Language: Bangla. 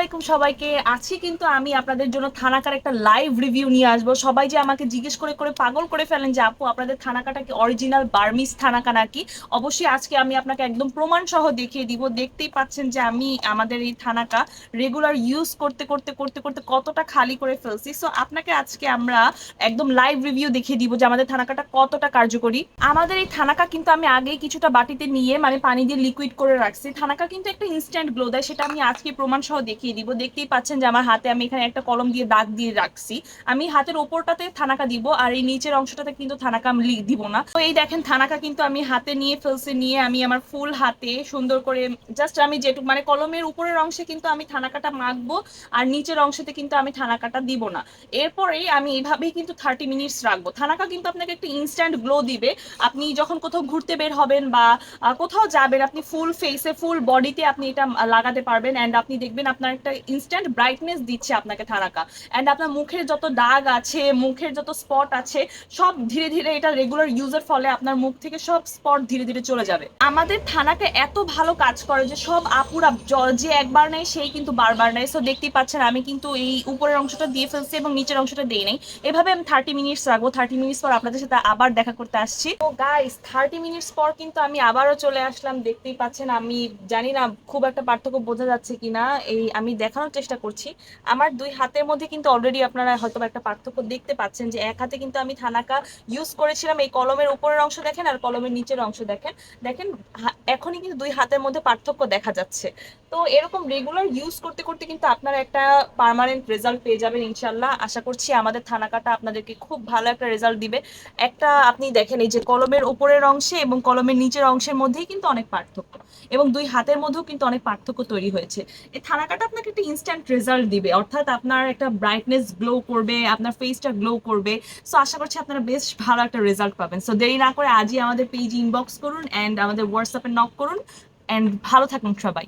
আলাইকুম সবাইকে। আজকে কিন্তু আমি আপনাদের জন্য থানাকার একটা লাইভ রিভিউ নিয়ে আসব। সবাই যে আমাকে জিজ্ঞেস করে করে পাগল করে ফেলেন যে আপু, আপনাদের থানাকাটা কি অরিজিনাল বার্মিস থানাকা নাকি? অবশ্যই আজকে আমি আপনাকে একদম প্রমাণ সহ দেখিয়ে দিব। দেখতেই পাচ্ছেন যে আমি আমাদের এই থানাকা রেগুলার ইউজ করতে করতে করতে করতে কতটা খালি করে ফেলছি। সো আপনাকে আজকে আমরা একদম লাইভ রিভিউ দেখিয়ে দিব যে আমাদের থানাকাটা কতটা কার্যকরী। আমাদের এই থানাকা কিন্তু আমি আগেই কিছুটা বাটিতে নিয়ে মানে পানি দিয়ে লিকুইড করে রাখছি। থানাকা কিন্তু একটা ইনস্ট্যান্ট গ্লো দেয়, সেটা আমি আজকে প্রমাণ সহ দেখিয়ে দিব। দেখতেই পাচ্ছেন যে আমার হাতে আমি এখানে একটা কলম দিয়ে দাগ দিয়ে রাখছি। আমি হাতের ওপরটাতে থানাকা দিব আর এই নিচের অংশটাতে কিন্তু থানাকা আমি দিব না। তো এই দেখেন থানাকা কিন্তু আমি হাতে নিয়ে ফেলছি নিয়ে আমি আমার ফুল হাতে সুন্দর করে জাস্ট আমি যেটুকু মানে কলমের উপরের অংশে কিন্তু আমি থানাকাটা মাখবো আর নিচের অংশতে কিন্তু আমি থানাকাটা দিব না। এরপরেই আমি এইভাবেই কিন্তু থার্টি মিনিটস রাখব। থানাকা কিন্তু আপনাকে একটা ইনস্ট্যান্ট গ্লো দিবে। আপনি যখন কোথাও ঘুরতে বের হবেন বা কোথাও যাবেন, আপনি ফুল ফেসে ফুল বডিতে আপনি এটা লাগাতে পারবেন অ্যান্ড আপনি দেখবেন আপনার একটা ইনস্ট্যান্ট ব্রাইটনেস দিচ্ছে আপনাকে থানাকা অ্যান্ড আপনার মুখের যত দাগ আছে, মুখের যত স্পট আছে, সব ধীরে ধীরে এটা রেগুলার ইউজের ফলে আপনার মুখ থেকে সব স্পট ধীরে ধীরে চলে যাবে। আমাদের থানাকে এত ভালো কাজ করে যে সব আপুরা যে একবার নেয়, সেই কিন্তু বারবার নেয়। সো দেখতেই পাচ্ছেন, আমি কিন্তু এই উপরের অংশটা দিয়ে ফেলছি এবং নিচের অংশটা দিয়ে নেই। এভাবে আমি থার্টি মিনিটস রাখব। থার্টি মিনিটস পর আপনাদের সাথে আবার দেখা করতে আসছি। তো গাইস থার্টি মিনিটস পর কিন্তু আমি আবারও চলে আসলাম। দেখতেই পাচ্ছেন, আমি জানি না খুব একটা পার্থক্য বোঝা যাচ্ছে কিনা। এই আমি দেখানোর চেষ্টা করছি। আমার দুই হাতের মধ্যে কিন্তু অলরেডি আপনারা হয়তো একটা পার্থক্য দেখতে পাচ্ছেন যে এক হাতে কিন্তু আমি থানাকা ইউজ করেছিলাম, এই কলমের উপরের অংশ দেখেন আর কলমের নিচের অংশ দেখেন। দেখেন এখনই কিন্তু দুই হাতের মধ্যে পার্থক্য দেখা যাচ্ছে। তো এরকম রেগুলার ইউজ করতে করতে কিন্তু আপনারা একটা পার্মানেন্ট রেজাল্ট পেয়ে যাবেন ইনশাল্লাহ আশা করছি আমাদের থানাকাটা আপনাদেরকে খুব ভালো একটা রেজাল্ট দিবে। একটা আপনি দেখেন এই যে কলমের উপরের অংশে এবং কলমের নিচের অংশের মধ্যেই কিন্তু অনেক পার্থক্য। এবং দুই হাতের মধ্যেও কিন্তু অনেক পার্থক্য তৈরি হয়েছে। এই থানাকাটা আপনাকে একটা ইনস্ট্যান্ট রেজাল্ট দিবে, অর্থাৎ আপনার একটা ব্রাইটনেস গ্লো করবে, আপনার ফেসটা গ্লো করবে। সো আশা করছি আপনারা বেশ ভালো একটা রেজাল্ট পাবেন। সো দেরি না করে আজই আমাদের পেজ ইনবক্স করুন অ্যান্ড আমাদের হোয়াটসঅ্যাপে নক করুন। অ্যান্ড ভালো থাকুন সবাই।